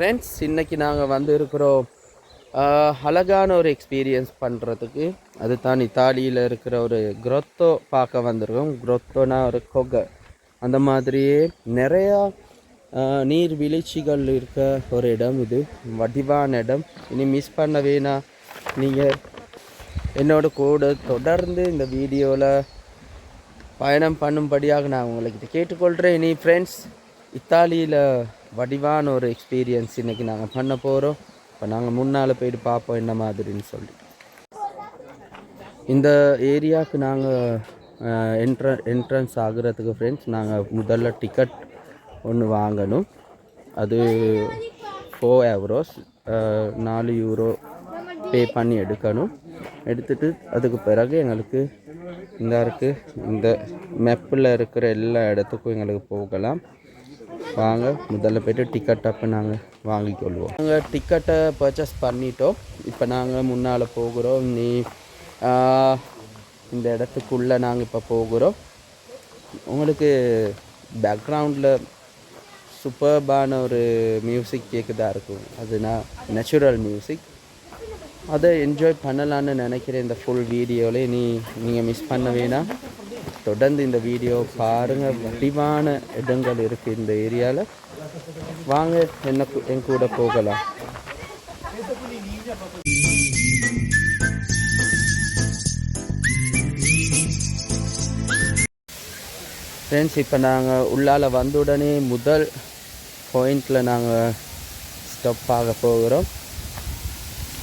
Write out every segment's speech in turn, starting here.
Friends இன்றைக்கி நாங்கள் வந்து இருக்கிறோம் அழகான ஒரு எக்ஸ்பீரியன்ஸ் பண்ணுறதுக்கு அதுதான் இத்தாலியில் இருக்கிற ஒரு குரோத்தோ பார்க்க வந்திருக்கோம். குரோத்தோனா ஒரு கொகை. அந்த மாதிரியே நிறையா நீர்வீழ்ச்சிகள் இருக்க ஒரு இடம் இது. வடிவான இடம். இனி மிஸ் பண்ண வேணாம் நீங்கள் என்னோட கூட தொடர்ந்து இந்த வீடியோவில் பயணம் பண்ணும்படியாக நான் உங்களுக்கு கேட்டுக்கொள்கிறேன் இனி ஃப்ரெண்ட்ஸ் இத்தாலியில் வடிவான ஒரு எக்ஸ்பீரியன்ஸ் இன்றைக்கி நாங்கள் பண்ண போகிறோம் இப்போ நாங்கள் முன்னால் போயிட்டு பார்ப்போம் என்ன மாதிரின்னு சொல்லி. இந்த ஏரியாவுக்கு நாங்கள் என்ட்ர என்ட்ரன்ஸ் ஆகுறதுக்கு ஃப்ரெண்ட்ஸ் நாங்கள் முதல்ல டிக்கெட் ஒன்று வாங்கணும். அது ஃபோர் எவரோஸ் நாலு யூரோ பே பண்ணி எடுக்கணும். எடுத்துட்டு அதுக்கு பிறகு எங்களுக்கு இந்த இருக்குது இந்த மெப்பில் இருக்கிற எல்லா இடத்துக்கும் எங்களுக்கு போகலாம். வாங்க முதல்ல போய்ட்டு டிக்கெட் அப்போ நாங்கள் வாங்கிக்கொள்வோம் நாங்கள் டிக்கெட்டை பர்ச்சேஸ் பண்ணிட்டோம். இப்போ நாங்கள் முன்னால் போகிறோம். நீ இந்த இடத்துக்குள்ளே நாங்கள் இப்போ போகிறோம். உங்களுக்கு பேக்ரவுண்டில் சூப்பர்பான ஒரு மியூசிக் கேட்குதா இருக்கும். அதுனா நேச்சுரல் மியூசிக் அதை என்ஜாய் பண்ணலான்னு நினைக்கிறேன் இந்த ஃபுல் வீடியோவில் நீ நீங்கள் மிஸ் பண்ண வேணாம். தொடர்ந்து இந்த வீடியோ பாருங்கள் வடிவான இடங்கள் இருக்குது இந்த ஏரியாவில் வாங்க என்ன என் கூட போகலாம். ஃப்ரெண்ட்ஸ் இப்போ நாங்கள் உள்ளால் வந்த உடனே முதல் பாயிண்டில் நாங்கள் ஸ்டப் ஆக போகிறோம்.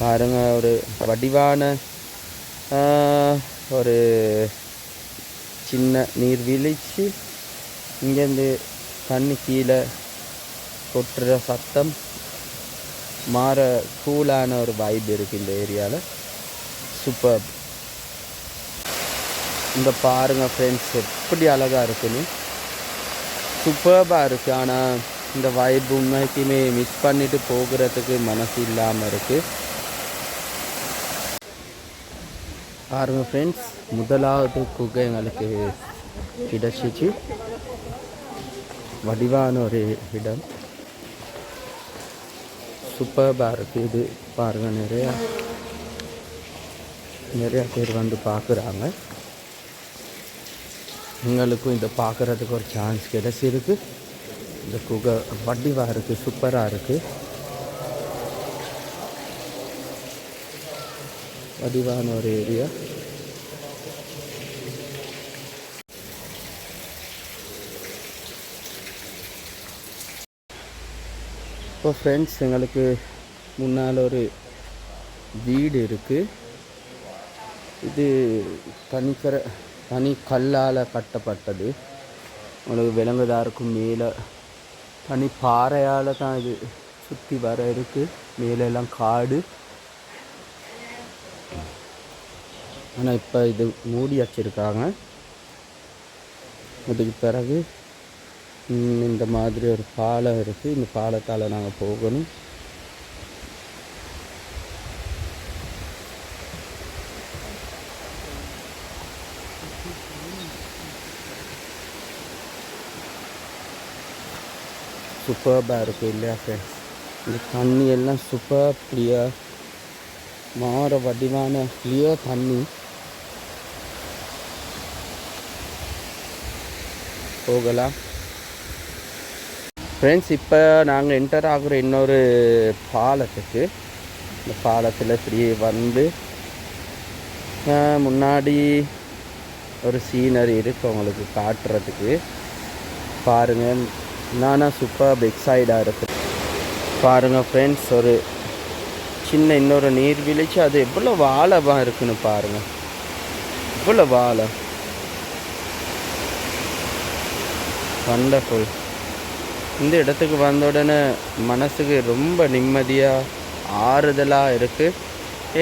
பாருங்கள் ஒரு வடிவான ஒரு சின்ன நீர்வீழ்ச்சி இங்கேருந்து தண்ணி கீழே கொட்டுற சத்தம். மாற கூலான ஒரு வைப் இருக்குது இந்த ஏரியாவில் சூப்பர் இந்த பாருங்கள் ஃப்ரெண்ட்ஸ் எப்படி அழகாக இருக்குன்னு. சூப்பர்பாக இருக்குது ஆனால் இந்த வைப் உண்மைக்குமே மிஸ் பண்ணிட்டு போகிறதுக்கு மனசு இல்லாமல் இருக்குது பாருங்க ஃப்ரெண்ட்ஸ் முதலாவது குகை எங்களுக்கு கிடச்சிச்சு. வடிவான ஒரு இடம். சூப்பராக இருக்குது இது பாருங்கள் நிறையா நிறையா பேர் வந்து பார்க்குறாங்க. எங்களுக்கும் இதை பார்க்குறதுக்கு ஒரு சான்ஸ் கிடச்சிருக்கு. இந்த குகை வடிவாக இருக்குது சூப்பராக இருக்குது வடிவான ஒரு ஏரியா. இப்போ ஃப்ரெண்ட்ஸ் எங்களுக்கு முன்னால் ஒரு வீடு இருக்குது இது தனிக்கர தனி கல்லால் கட்டப்பட்டது. உங்களுக்கு விலங்குதா இருக்கும் மேலே தனி பாறையால் தான் இது சுற்றி வர இருக்குது மேலே எல்லாம் காடு. ஆனால் இப்போ இது மூடி வச்சிருக்காங்க. அதுக்கு பிறகு இந்த மாதிரி ஒரு பாலம் இருக்குது இந்த பாலத்தால் நாங்கள் போகணும். சூப்பர்பாக இருக்குது இல்லையா ஃப்ரெண்ட்ஸ் இந்த தண்ணி எல்லாம் சூப்பர் கிளியர் மாற வடிவான கிளியர் தண்ணி. போகலாம். ஃப்ரெண்ட்ஸ் இப்போ நாங்கள் என்டர் ஆகிற இன்னொரு பாலத்துக்கு. இந்த பாலத்தில் இப்படி வந்து முன்னாடி ஒரு சீனரி இருக்குது உங்களுக்கு காட்டுறதுக்கு. பாருங்கள் நானா சூப்பர் எக்ஸைடாக இருக்கு பாருங்கள் ஃப்ரெண்ட்ஸ் ஒரு சின்ன இன்னொரு நீர்வீழ்ச்சி. அது எவ்வளோ வாழமாக இருக்குன்னு பாருங்கள் இவ்வளோ வாழை வண்டர்ஃபுல் இந்த இடத்துக்கு வந்த உடனே மனசுக்கு ரொம்ப நிம்மதியாக ஆறுதலாக இருக்குது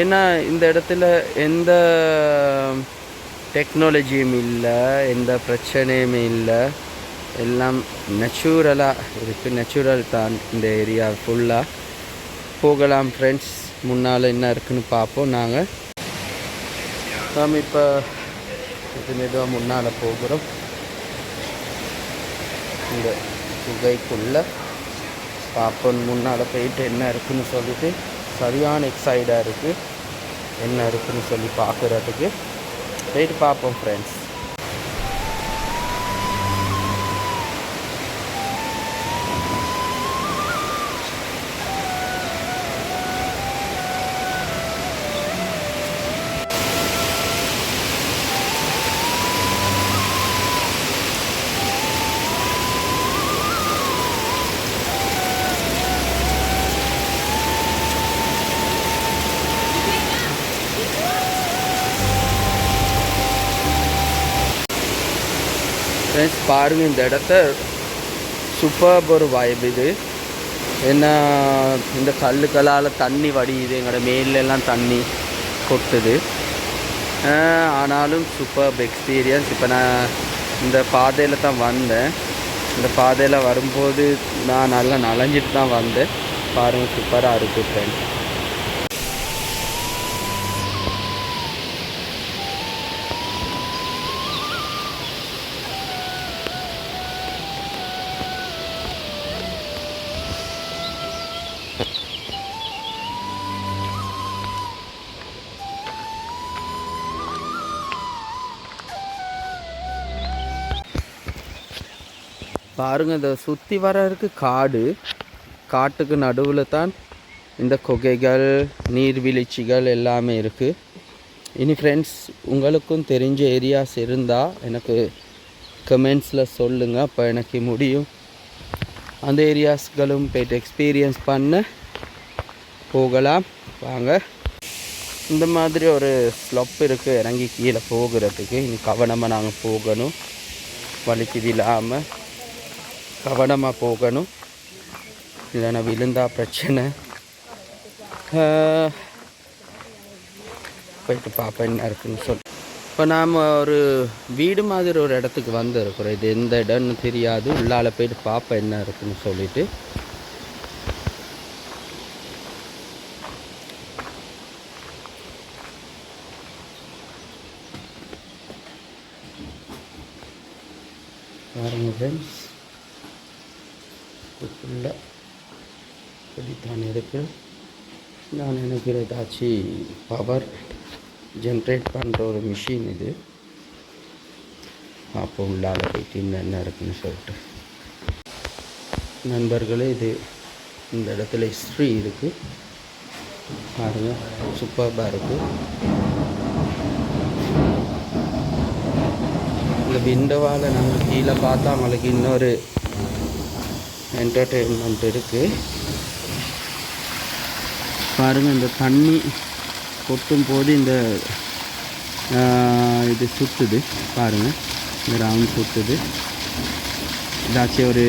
ஏன்னா இந்த இடத்துல எந்த டெக்னாலஜியும் இல்லை எந்த பிரச்சனையுமே இல்லை. எல்லாம் நேச்சுரலாக இருக்குது நேச்சுரல் தான் இந்த ஏரியா ஃபுல்லாக போகலாம் ஃப்ரெண்ட்ஸ் முன்னால் என்ன இருக்குன்னு பார்ப்போம் நாங்கள் நாம் இப்போ இது மெதுவாக முன்னால் போகிறோம். இந்த குகைக்குள்ள பார்ப்போம் முன்னால் போயிட்டு என்ன இருக்குதுன்னு சொல்லிட்டு சரியான எக்ஸைடாக இருக்குது என்ன இருக்குதுன்னு சொல்லி பார்க்குறதுக்கு போயிட்டு பார்ப்போம் ஃப்ரெண்ட்ஸ் ஃப்ரெண்ட்ஸ் பாருங்கள் இந்த இடத்த. சூப்பர் ஒரு வாய்ப்பு இது. ஏன்னா இந்த கல்லுக்களால் தண்ணி வடியுது. எங்களோட மேலெல்லாம் தண்ணி கொட்டுது. ஆனாலும் சூப்பர் எக்ஸ்பீரியன்ஸ் இப்போ நான் இந்த பாதையில் தான் வந்தேன். இந்த பாதையில் வரும்போது நான் நல்லா நனைஞ்சிட்டு தான் வந்தேன். பாருங்கள் சூப்பராக இருக்குது ஃப்ரெண்ட்ஸ் பாருங்க இந்த சுற்றி வர காடு. காட்டுக்கு நடுவில் தான் இந்த குகைகள் நீர்வீழ்ச்சிகள் எல்லாமே இருக்குது இனி ஃப்ரெண்ட்ஸ் உங்களுக்கும் தெரிஞ்ச ஏரியாஸ் இருந்தால் எனக்கு கமெண்ட்ஸில் சொல்லுங்கள் அப்போ எனக்கு முடியும். அந்த ஏரியாஸ்களும் போயிட்டு எக்ஸ்பீரியன்ஸ் பண்ண போகலாம். வாங்க. இந்த மாதிரி ஒரு ஸ்லப் இருக்குது இறங்கி கீழே போகிறதுக்கு. இனி கவனமாக நாங்கள் போகணும். வலிக்கு விழாமல் கவனமாக போகணும். இல்லைன்னா விழுந்தா பிரச்சனை. போயிட்டு பார்ப்பேன் என்ன இருக்குன்னு சொல்லி இப்போ நாம் ஒரு வீடு மாதிரி ஒரு இடத்துக்கு வந்திருக்கிறோம். இது எந்த இடம்னு தெரியாது. உள்ளால போயிட்டு பார்ப்பேன் என்ன இருக்குன்னு சொல்லிவிட்டு பாருங்க ஃப்ரெண்ட்ஸ் ஃபுல்லாக இப்படித்தான் இருக்கு நான் நினைக்கிற ஏதாச்சும் பவர் ஜென்ரேட் பண்ணுற ஒரு மிஷின் இது. அப்போ உள்ளால் போயிட்டு இன்னும் என்ன இருக்குன்னு சொல்லிட்டு. நண்பர்களே இது இந்த இடத்துல ஹிஸ்ட்ரி இருக்குது பாருங்க சூப்பர்பாக இருக்குது இந்த விண்டோவால் நாங்கள் கீழே பார்த்தா அவங்களுக்கு இன்னொரு என்டர்டெயின்மெண்ட் இருக்குது பாருங்கள் இந்த தண்ணி கொட்டும் போது இந்த இது சுற்றுது பாருங்கள் இந்த ரவுண்ட் சுற்றுது ஏதாச்சும் ஒரு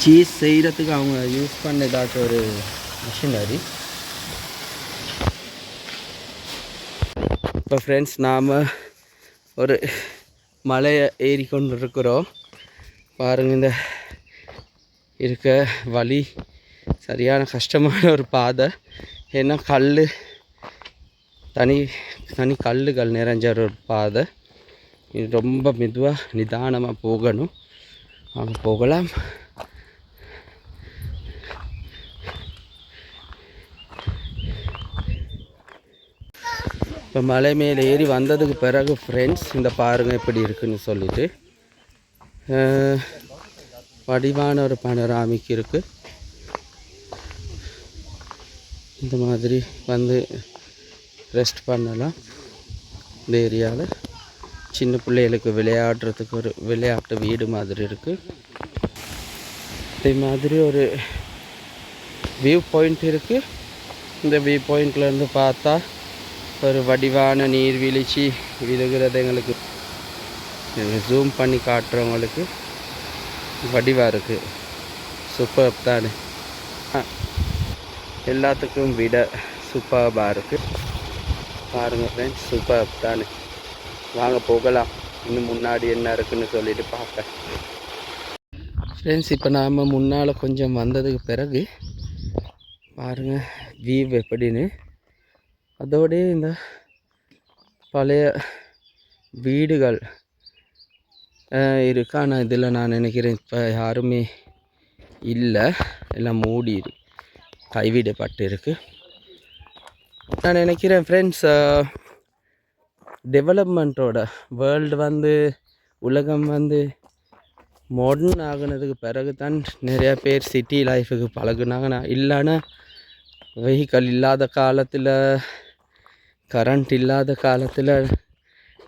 சீஸ் செய்கிறதுக்கு அவங்க யூஸ் பண்ண ஏதாச்சும் ஒரு மிஷினரி இப்போ ஃப்ரெண்ட்ஸ் நாம் ஒரு மலையை ஏறி கொண்டு இருக்கிறோம் பாருங்கள் இந்த இருக்க வழி சரியான கஷ்டமான ஒரு பாதை. ஏன்னா கல் தனி தனி கல்லுகள் நிறைஞ்ச ஒரு பாதை. இது ரொம்ப மெதுவாக நிதானமாக போகணும். அங்கே போகலாம். இப்போ மலை மேலே ஏறி வந்ததுக்கு பிறகு ஃப்ரெண்ட்ஸ் இந்த பாருங்கள் எப்படி இருக்குன்னு சொல்லிட்டு வடிவான ஒரு பனராமிக் இருக்குது இந்த மாதிரி வந்து ரெஸ்ட் பண்ணலாம். இந்த ஏரியாவில் சின்ன பிள்ளைகளுக்கு விளையாடுறதுக்கு ஒரு விளையாட்டு வீடு மாதிரி இருக்குது இதே மாதிரி ஒரு வியூ பாயிண்ட் இருக்குது இந்த வியூ பாயிண்ட்லேருந்து பார்த்தா ஒரு வடிவான நீர்வீழ்ச்சி விழுகிறது எங்களுக்கு. ஜூம் பண்ணி காட்டுறவங்களுக்கு வடிவாக இருக்குது சூப்பர் தானே. எல்லாத்துக்கும் விட சூப்பர்பாக இருக்குது பாருங்கள் ஃப்ரெண்ட்ஸ் சூப்பர் தானே. வாங்க போகலாம். இன்னும் முன்னாடி என்ன இருக்குன்னு சொல்லிட்டு பார்ப்பேன். ஃப்ரெண்ட்ஸ் இப்போ நாம் முன்னால் கொஞ்சம் வந்ததுக்கு பிறகு பாருங்கள் வியூ எப்படின்னு. அதோடய இந்த பழைய வீடுகள் இருக்கு? ஆனால் இதில் நான் நினைக்கிறேன் இப்போ யாருமே இல்லை. எல்லாம் மூடி கைவிடப்பட்டு இருக்கு. நான் நினைக்கிறேன் ஃப்ரெண்ட்ஸ் டெவலப்மெண்ட்டோட வேர்ல்டு வந்து உலகம் வந்து மாடர்ன் ஆகுனதுக்கு பிறகு தான் நிறையா பேர் சிட்டி லைஃபுக்கு பழகுனாங்க நான் இல்லைன்னா வெஹிக்கல் இல்லாத காலத்தில் கரண்ட் இல்லாத காலத்தில்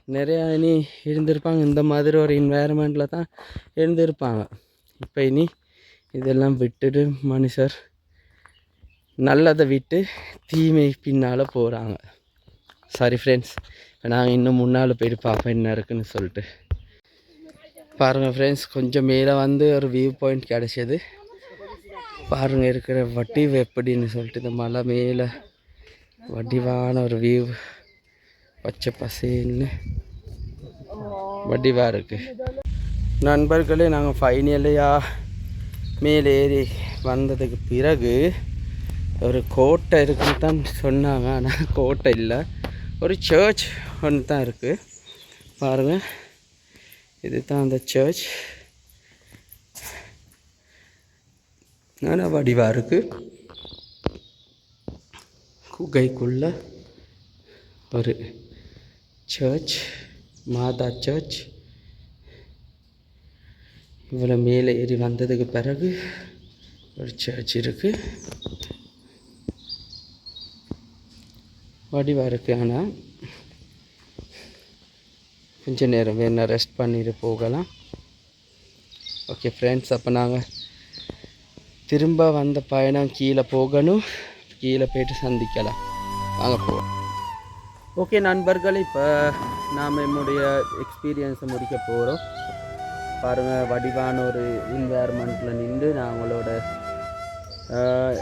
நிறையா இனி இருந்திருப்பாங்க. இந்த மாதிரி ஒரு என்வாயர்மெண்ட்டில் தான் இருந்திருப்பாங்க. இப்போ இனி இதெல்லாம் விட்டுட்டு மனுஷர் நல்லதை விட்டு தீமை பின்னால் போகிறாங்க சாரி ஃப்ரெண்ட்ஸ் இப்போ நாங்கள் இன்னும் முன்னால் போயிட்டு பார்ப்போம் என்ன இருக்குன்னு சொல்லிட்டு. பாருங்கள் ஃப்ரெண்ட்ஸ் கொஞ்சம் மேலே வந்து ஒரு வியூ பாயிண்ட் கிடச்சிது. பாருங்கள் இருக்கிற வட்டிவு எப்படின்னு சொல்லிட்டு இந்த மலை மேலே வடிவான ஒரு வியூ பச்சை பசேல்னு. வடிவாக இருக்குது நண்பர்களே நாங்கள் ஃபைனலியாக மேலே ஏறி வந்ததுக்கு பிறகு ஒரு கோட்டை இருக்குன்னு தான் சொன்னாங்க. ஆனால் கோட்டை இல்லை. ஒரு சர்ச் ஒன்று தான் இருக்குது பாருங்கள் இது தான் அந்த சர்ச் நல்ல வடிவாக இருக்குது குகைக்குள்ள ஒரு சர்ச் மாதா சர்ச் இவ்வளோ மேலே ஏறி வந்ததுக்கு பிறகு ஒரு சர்ச் இருக்குது வடிவாக இருக்குது ஆனால் கொஞ்ச நேரம் வேணால் ரெஸ்ட் பண்ணிட்டு போகலாம். ஓகே ஃப்ரெண்ட்ஸ் அப்போ நாங்கள் திரும்ப வந்த பயணம் கீழே போகணும். கீழே போயிட்டு சந்திக்கலாம். நாங்கள் போவோம். ஓகே நண்பர்கள் இப்போ நாம் என்னுடைய எக்ஸ்பீரியன்ஸை முடிக்க போகிறோம் பாருங்கள் வடிவான ஒரு என்வாயர்மெண்ட்டில் நின்று நான் உங்களோட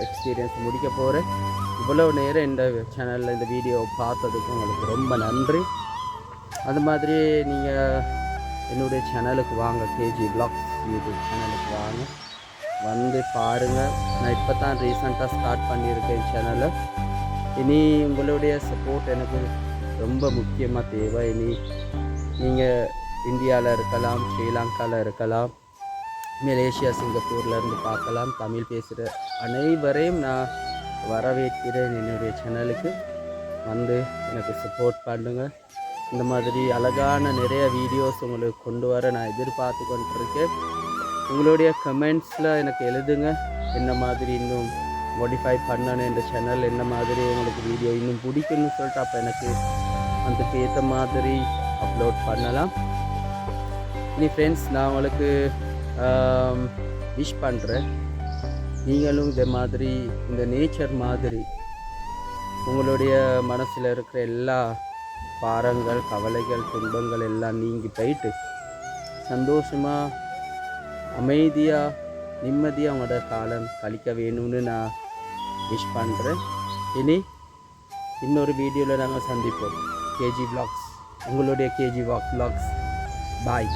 எக்ஸ்பீரியன்ஸ் முடிக்க போகிறேன் இவ்வளோ நேரம் இந்த சேனலில் இந்த வீடியோ பார்த்ததுக்கு உங்களுக்கு ரொம்ப நன்றி. அது மாதிரி நீங்கள் என்னுடைய சேனலுக்கு வாங்க கேஜி பிளாக்ஸ் யூடியூப் சேனலுக்கு வாங்க. வந்து பாருங்கள் நான் இப்போ தான் ரீசெண்டாக ஸ்டார்ட் பண்ணியிருக்கேன் சேனலை இனி உங்களுடைய சப்போர்ட் எனக்கு ரொம்ப முக்கியமாக தேவை. இனி நீங்கள் இந்தியாவில் இருக்கலாம் ஸ்ரீலங்காவில் இருக்கலாம் மலேசியா சிங்கப்பூர்லேருந்து பார்க்கலாம் தமிழ் பேசுகிற அனைவரையும் நான் வரவேற்கிறேன். என்னுடைய சேனலுக்கு வந்து எனக்கு சப்போர்ட் பண்ணுங்க. இந்த மாதிரி அழகான நிறைய வீடியோஸ் உங்களுக்கு கொண்டு வர நான் எதிர்பார்த்து கொண்டிருக்கேன். உங்களுடைய கமெண்ட்ஸில் எனக்கு எழுதுங்க. என்ன மாதிரி இன்னும் மோடிஃபை பண்ணணும் இந்த சேனல் என்ன மாதிரி உங்களுக்கு வீடியோ இன்னும் பிடிக்கும்னு சொல்லிட்டு அப்போ எனக்கு அதுக்கு ஏற்ற மாதிரி அப்லோட் பண்ணலாம். இனி ஃப்ரெண்ட்ஸ் நான் உங்களுக்கு விஷ் பண்ணுறேன் நீங்களும் இதே மாதிரி இந்த நேச்சர் மாதிரி உங்களுடைய மனசில் இருக்கிற எல்லா பாரங்கள் கவலைகள் துன்பங்கள் எல்லாம் நீங்கி போயிட்டு சந்தோஷமாக அமைதியாக நிம்மதியாக அவங்களோட காலம் கழிக்க வேணும்னு நான் விஷ் பண்ணுறேன் இனி இன்னொரு வீடியோவில் நாங்கள் சந்திப்போம். KG vlogs. உங்களுடைய கேஜி வாக் vlogs. பாய்